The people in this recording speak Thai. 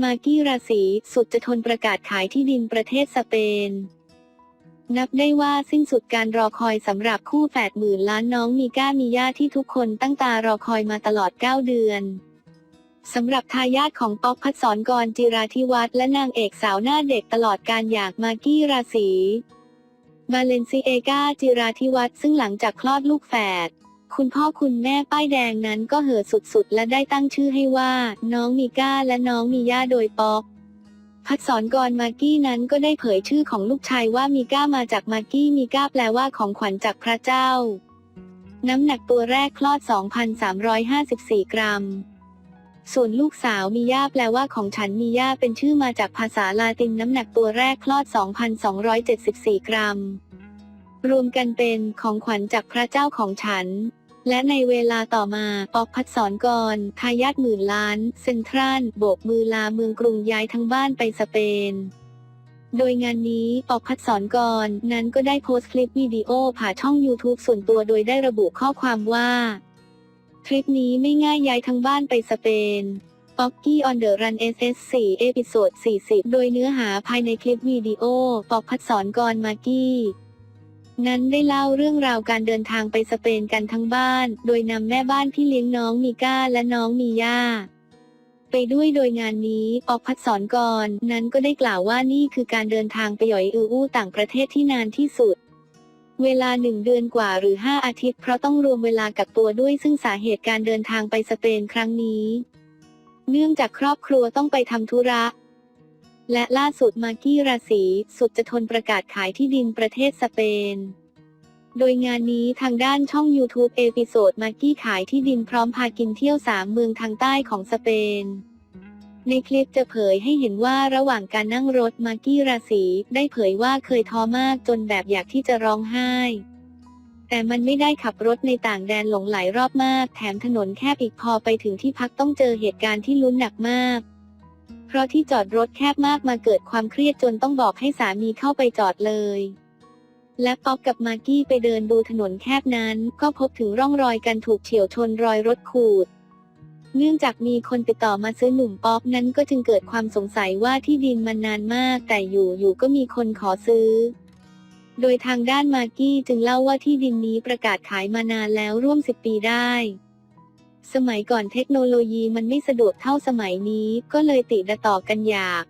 มากี้ราศีสุดจะทนประกาศขายที่ดินประเทศสเปน นับได้ว่าสิ้นสุดการรอคอยสำหรับคู่แฝดหมื่นล้านน้องมีก้ามีย่าที่ทุกคนตั้งตารอคอยมาตลอด 9 เดือนสำหรับทายาทของป๊อกพัดสอนกรจิราธิวัฒน์และนางเอกสาวหน้าเด็กตลอดการอยากมากกี้ราศีบาเลนซิเอกาจิราธิวัฒน์ซึ่งหลังจากคลอดลูกแฝด คุณพ่อคุณแม่ป้ายแดงนั้นก็เห่อสุดๆ และได้ตั้งชื่อให้ว่า น้องมีก้าและน้องมีย่าโดยป๊อกพัดสอนกรมากกี้นั้นก็ได้เผยชื่อของลูกชายว่ามีก้ามาจากมากกี้มีก้าแปลว่าของขวัญจากพระเจ้า น้ำหนักตัวแรกคลอด 2,354 กรัม ส่วนลูกสาวมีย่าแปลว่าของฉันมีย่าเป็นชื่อมาจากภาษาลาตินน้ำหนักตัวแรกคลอด 2,274 กรัม รวมกันเป็นของขวัญจากพระเจ้าของฉัน และในเวลาต่อมาปอกพัดสอนกรทายาทหมื่นล้าน เซ็นทรัลโบกมือลาเมืองกรุงย้ายทั้งบ้านไปสเปน โดยงานนี้ปอกพัดสอนกรนั้นก็ได้โพสต์คลิปวิดีโอผ่านช่อง YouTube ส่วนตัวโดยได้ระบุข้อความว่า ทริปนี้ไม่ง่ายย้ายทั้งบ้านไปสเปนป๊อกกี้ออนเดอะรัน SS4 เอพิโซด40 โดยเนื้อหาภายในคลิปวิดีโอปอกพัดสอนกรมากกี้ นั้นได้เล่าเรื่องราวการเดินทางไปสเปนกันทั้งบ้าน โดยนำแม่บ้านที่เลี้ยงน้องมีก้าและน้องมีย่าไปด้วยโดยงานนี้ปอกพัดสอนกรนั้นก็ได้กล่าวว่านี่คือการเดินทางไปหยอยอืออู้ต่างประเทศที่นานที่สุด เวลาหนึ่งเดือนกว่าหรือ 5 อาทิตย์เพราะต้องรวมเวลากักตัวด้วยซึ่งสาเหตุการเดินทางไปสเปนครั้งนี้ เนื่องจากครอบครัวต้องไปทำธุระ และล่าสุดมากกี้ราศีสุดจะทนประกาศขายที่ดินประเทศสเปน โดยงานนี้ทางด้านช่อง YouTube เอพิโซดมากกี้ขายที่ดินพร้อมพากินเที่ยวสามเมืองทางใต้ของสเปน ในคลิปจะเผยให้เห็นว่าระหว่างการนั่งรถมากกี้ราศีได้เผยว่าเคยท้อมากจนแบบอยากที่จะร้องไห้ แต่มันไม่ได้ขับรถในต่างแดนหลงไหลรอบมาก แถมถนนแคบอีกพอไปถึงที่พักต้องเจอเหตุการณ์ที่ลุ้นหนักมาก เพราะที่จอดรถแคบมากมาเกิดความเครียดจนต้องบอกให้สามีเข้าไปจอดเลย และป๊อกกับมากกี้ไปเดินดูถนนแคบนั้น ก็พบถึงร่องรอยการถูกเฉียวชนรอยรถขูด เนื่องจากมีคนติดต่อมาซื้อหนุ่มป๊อกนั้นก็จึงเกิดความสงสัยว่าที่ดินมันนานมาก แต่อยู่อยู่ก็มีคนขอซื้อโดยทางด้านมากกี้จึงเล่าว่าที่ดินนี้ประกาศขายมานานแล้วร่วม 10 ปีได้ สมัยก่อนเทคโนโลยีมันไม่สะดวกเท่าสมัยนี้ ก็เลยติดต่อกันอยาก